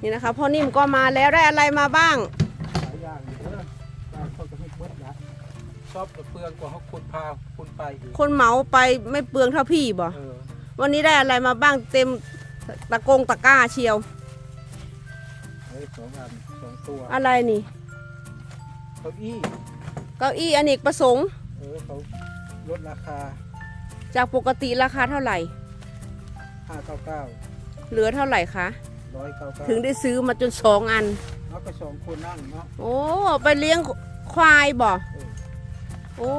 นี่นะคะพ่อนิ่มก็มาแล้วได้อะไรมาบ้างหลายอย่างอยู่เด้อบ้านเขาจะไม่เบิดละชอบเปลืองกว่าเขาคุณพาคุณไปอีกคนเหมาไปไม่เปลืองเท่าพี่บ่เออวันนี้ได้อะไรมาบ้างเต็มตะกงตะกร้าเชียวเฮ้ยสองอันสองตัวอะไรนี่เก้าอี้เก้าอี้อเนกประสงค์ เออเขาลดราคา จากปกติราคาเท่าไหร่599เหลือเท่าไหร่คะ 199ถึงได้ซื้อมาจนสองอันแล้วก็สองคนนั่งเนาะโอ้ ไปเลี้ยงควายบ่โอ้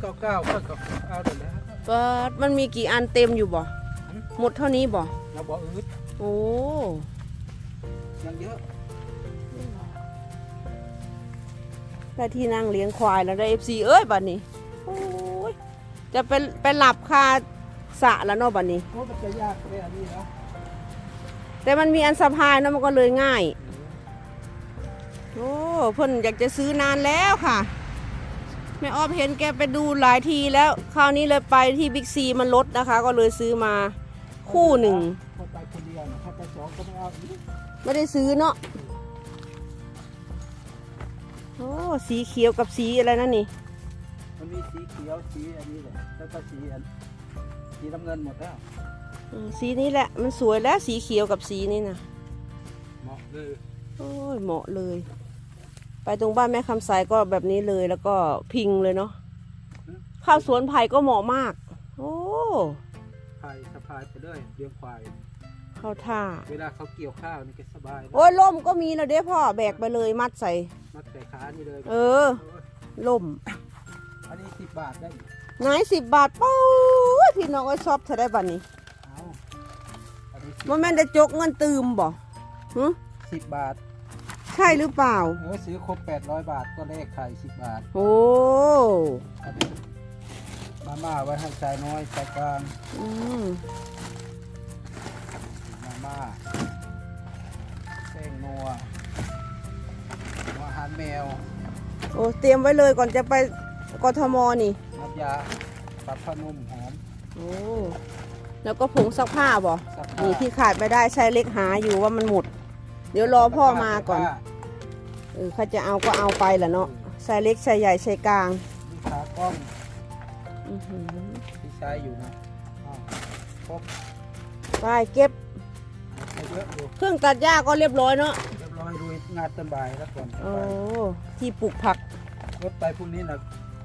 199ก็ก็เอาเดี๋ยวแล้วเปิดมันมีกี่อันเต็มอยู่บ่หมดเท่านี้บ่เราบอกอืดโอ้ยังเยอะได้ที่นั่งเลี้ยงควายแล้วได้เอฟซีเอ้ยบัดนี้โอ้ยจะไปไปหลับคาสระแล้วเนาะบัดนี้ โอ้มันจะยากเลยอันนี้นะ แต่มันมีอันสะพายเนาะมันก็เลยง่าย โอ้เพิ่นอยากจะซื้อนานแล้วค่ะแม่ออฟเห็นแกไปดูหลายทีแล้ว คราวนี้เลยไปที่บิ๊กซีมันลดนะคะ ก็เลยซื้อมาคู่หนึ่งเขาไปคนเดียวนะเขาไปสองก็ไม่เอาอีกไม่ได้ซื้อเนาะโอ้สีเขียวกับสีอะไรนั่นนี่มันมีสีเขียวสีอันนี้แหละแล้วก็สีอันสีน้ำเงินหมดแล้ว สีนี้แหละ มันสวยแล้วสีเขียวกับสีนี้นะเหมาะเลยโอ้ยเหมาะเลย ไปตรงบ้านแม่คำสายก็แบบนี้เลยแล้วก็พิงเลยเนาะข้าวสวนไผ่ก็เหมาะมาก โอ้พายสะพายไปเลยเลี้ยงควาย เข้าท่า เวลาเขาเกี่ยวข้าวนี่ก็สบายนะโอ้ยล่มก็มีแล้วเด้พ่อแบกไปเลยมัดใส่ มัดแต่ขานี่เลยเออ ล่ม อันนี้สิบบาทได้ไหนสิบบาทเป้าพี่น้องไอ้ชอบเธอได้บัดนี้ เอาอันนี้มันแม่นได้จกเงินตืมบ่หึสิบบาทใช่หรือเปล่า เออซื้อครบแปดร้อยบาทก็เลขไข่สิบบาทโอ้อันนี้มาม่าไว้ให้ชายน้อยชายกลางอืมมาม่าแป้งนัวหัวอาหารแมวโอ้เตรียมไว้เลยก่อนจะไปกทมนี่น้ำยาปรับผ้านุ่มหอม โอ้ แล้วก็ผงซักผ้าบ่ซักผ้านี่ที่ขาดไม่ได้ใช้เล็กหาอยู่ว่ามันหมด เดี๋ยวรอพ่อมาก่อน เออเขาจะเอาก็เอาไปแหละเนาะใส่เล็กใส่ใหญ่ใส่กลางมีขากล้องอื้อหือที่ใช้อยู่นะอ้าวครบไปเก็บใช้เยอะอยู่เครื่องตัดหญ้าก็เรียบร้อยเนาะเรียบร้อยดูงานต้นบ่ายแล้วก่อนโอ้ที่ปลูกผักรถไปพรุ่งนี้นะ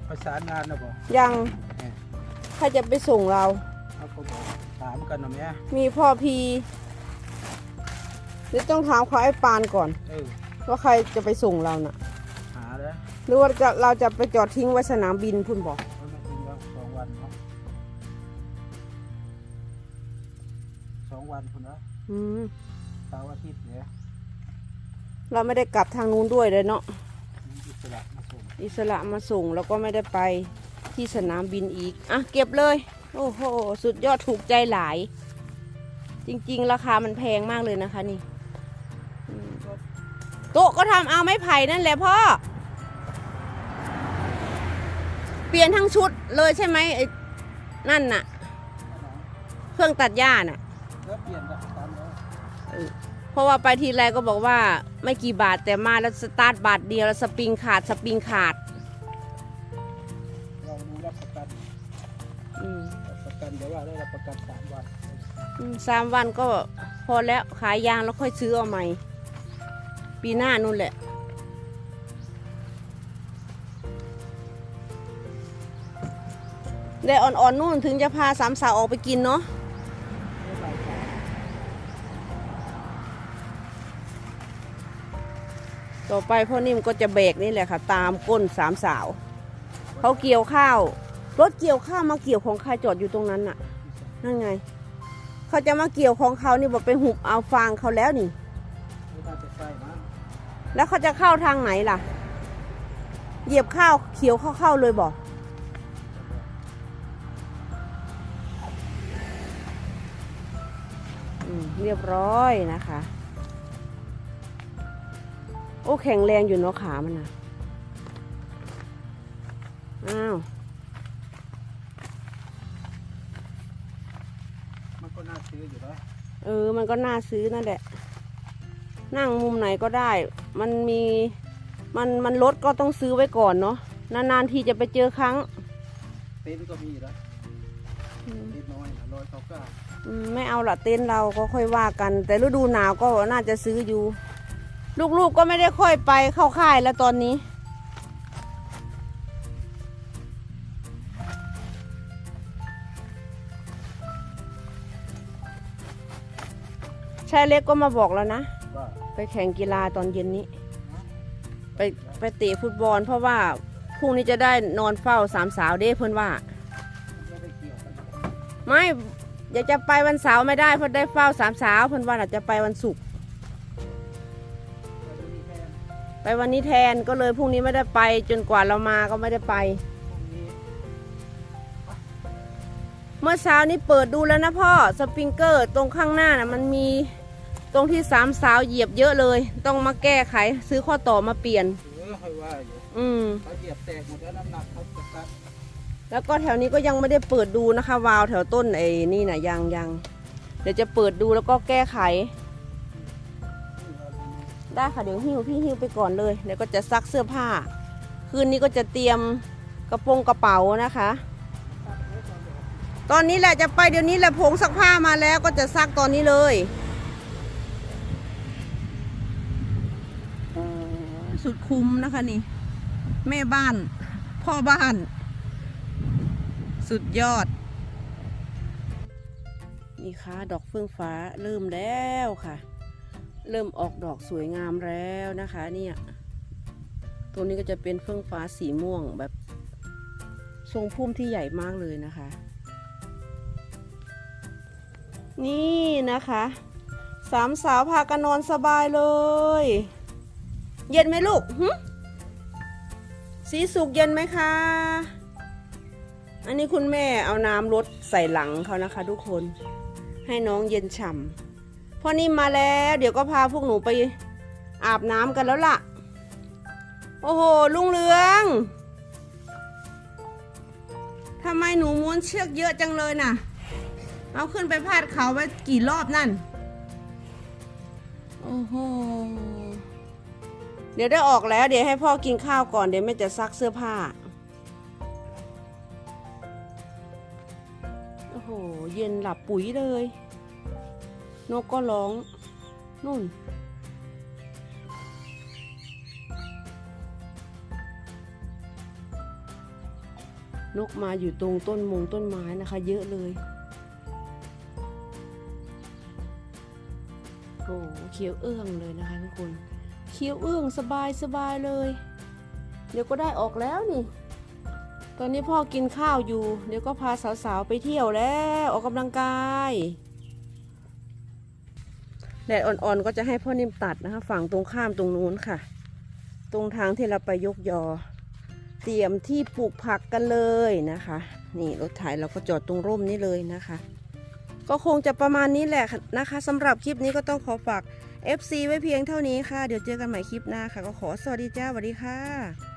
ประสานงานนะบอกยังเนี่ยใครจะไปส่งเรา เอาผมถามกันหน่อยไหมมีพ่อพีเดี๋ยวต้องถามเขาไอ้ปานก่อน เออว่าใครจะไปส่งเราน่ะ หาแล้วหรือว่าจะเราจะไปจอดทิ้งไว้สนามบินพุ่นบอกแล้วมากินแล้วสองวันเนาะสองวันคุณนะอืมเสาร์อาทิตย์เนี่ยเราไม่ได้กลับทางนู้นด้วยเลยเนาะมีอิสระมาส่งอิสระมาส่งแล้วก็ไม่ได้ไปที่สนามบินอีก อะ เก็บเลย โอ้โห สุดยอดถูกใจหลาย จริง ๆ ราคามันแพงมากเลยนะคะนี่โต๊ะก็ทำเอาไม้ไผ่นั่นแหละพ่อ เปลี่ยนทั้งชุดเลยใช่ไหมไอ้นั่นน่ะ เครื่องตัดหญ้าน่ะ แล้วเปลี่ยนแบบตามแล้วเพราะว่าไปทีไรก็บอกว่าไม่กี่บาทแต่มาแล้วสตาร์ทบาทเดียวแล้วสปริงขาดสปริงขาด กันเดี๋ยวว่าได้รับประกันสามวันอืมสามวันก็พอแล้วขายยางแล้วค่อยซื้อเอาใหม่ ปีหน้านู่นแหละ ได้อ่อนๆนู่นถึงจะพาสามสาวออกไปกินเนาะไม่ใบสามต่อไปพ่อนิ่มก็จะเบรกนี่แหละค่ะ ตามก้นสามสาว เขาเกี่ยวข้าว รถเกี่ยวข้าวมาเกี่ยวของใครจอดอยู่ตรงนั้นน่ะ นั่นไง เขาจะมาเกี่ยวของเขานี่บอกไปหุบเอาฟางเขาแล้วนี่ แล้วเขาจะเข้าทางไหนล่ะ เหยียบข้าวเขียวเข้าเข้าเลยบอกเรียบร้อยนะคะ โอ้แข็งแรงอยู่เนาะขามันนะอ้าว มันก็น่าซื้ออยู่แล้ว เออ มันก็น่าซื้อนั่นแหละ นั่งมุมไหนก็ได้ มันมี มันมันรถก็ต้องซื้อไว้ก่อนเนาะ นานๆทีจะไปเจอครั้ง เต็นท์ก็มีแล้วเต็นท์น้อยนะร้อยเก้าเก้าอืมไม่เอาละเต็นท์เราก็ค่อยว่ากัน แต่ฤดูหนาวก็น่าจะซื้ออยู่ ลูกๆก็ไม่ได้ค่อยไปเข้าค่ายแล้วตอนนี้ ชายเล็กก็มาบอกแล้วนะ ว่าไปแข่งกีฬาตอนเย็นนี้ ไปไปเตะฟุตบอล เพราะว่าพรุ่งนี้จะได้นอนเฝ้าสามสาวเด้เพื่อนว่า ไม่ได้เกี่ยวกันไม่อยากจะไปวันเสาร์ไม่ได้เพราะได้เฝ้าสามสาวเพื่อนว่าอาจจะไปวันศุกร์ไปดูนี่แทนไปวันนี้แทนก็เลยพรุ่งนี้ไม่ได้ไปจนกว่าเรามาก็ไม่ได้ไป เมื่อเช้านี้เปิดดูแล้วนะพ่อสปริงเกอร์ตรงข้างหน้านะมันมีตรงที่สามสาวเหยียบเยอะเลย ต้องมาแก้ไข ซื้อข้อต่อมาเปลี่ยน เออค่อยว่าอยู่อืม เขาเหยียบแตกหมดแล้วน้ำหนักเขาจะตัดแล้วก็แถวนี้ก็ยังไม่ได้เปิดดูนะคะ วาล์วแถวต้นไอ้นี่นะยังยังเดี๋ยวจะเปิดดูแล้วก็แก้ไข ได้ค่ะเดี๋ยวหิ้วพี่หิ้วไปก่อนเลยเดี๋ยวก็จะซักเสื้อผ้า คืนนี้ก็จะเตรียมกระโปรงกระเป๋านะคะ ตอนนี้แหละจะไปเดี๋ยวนี้แหละผงซักผ้ามาแล้วก็จะซักตอนนี้เลย สุดคุ้มนะคะนี่ แม่บ้าน พ่อบ้าน สุดยอด นี่ค่ะดอกเฟื่องฟ้าเริ่มแล้วค่ะ เริ่มออกดอกสวยงามแล้วนะคะเนี่ยตัวนี้ก็จะเป็นเฟื่องฟ้าสีม่วงแบบ ทรงพุ่มที่ใหญ่มากเลยนะคะ นี่นะคะสามสาวพากันนอนสบายเลย เย็นไหมลูกหึสีสุกเย็นไหมคะ อันนี้คุณแม่เอาน้ำรดใส่หลังเขานะคะทุกคน ให้น้องเย็นฉ่ำพ่อนิ่มมาแล้ว เดี๋ยวก็พาพวกหนูไปอาบน้ำกันแล้วล่ะ โอ้โห ลุงเหลืองทำไมหนูม้วนเชือกเยอะจังเลยน่ะ เอาขึ้นไปพาดเขาไว้กี่รอบนั่น โอ้โห เดี๋ยวได้ออกแล้ว เดี๋ยวให้พ่อกินข้าวก่อน เดี๋ยวแม่จะซักเสื้อผ้า โอ้โห เย็นหลับปุ๋ยเลย นกก็ร้อง นู่นนกมาอยู่ตรงต้นมงต้นไม้นะคะ เยอะเลย หเขียวเอื้องเลยนะคะทุกคนเขียวเอื้องสบายสบายเลย เดี๋ยวก็ได้ออกแล้วนี่ ตอนนี้พ่อกินข้าวอยู่ เดี๋ยวก็พาสาวๆไปเที่ยวแล้วออกกำลังกายแดดอ่อนๆก็จะให้พ่อนิ่มตัดนะคะฝั่งตรงข้ามตรงนู้นค่ะ ตรงทางที่เราไปยกยอ เตรียมที่ปลูกผักกันเลยนะคะ นี่รถไถเราก็จอดตรงร่มนี้เลยนะคะ ก็คงจะประมาณนี้แหละนะคะสำหรับคลิปนี้ก็ต้องขอฝาก FC ไว้เพียงเท่านี้ค่ะ เดี๋ยวเจอกันใหม่คลิปหน้าค่ะ ก็ขอสวัสดีจ้าสวัสดีค่ะ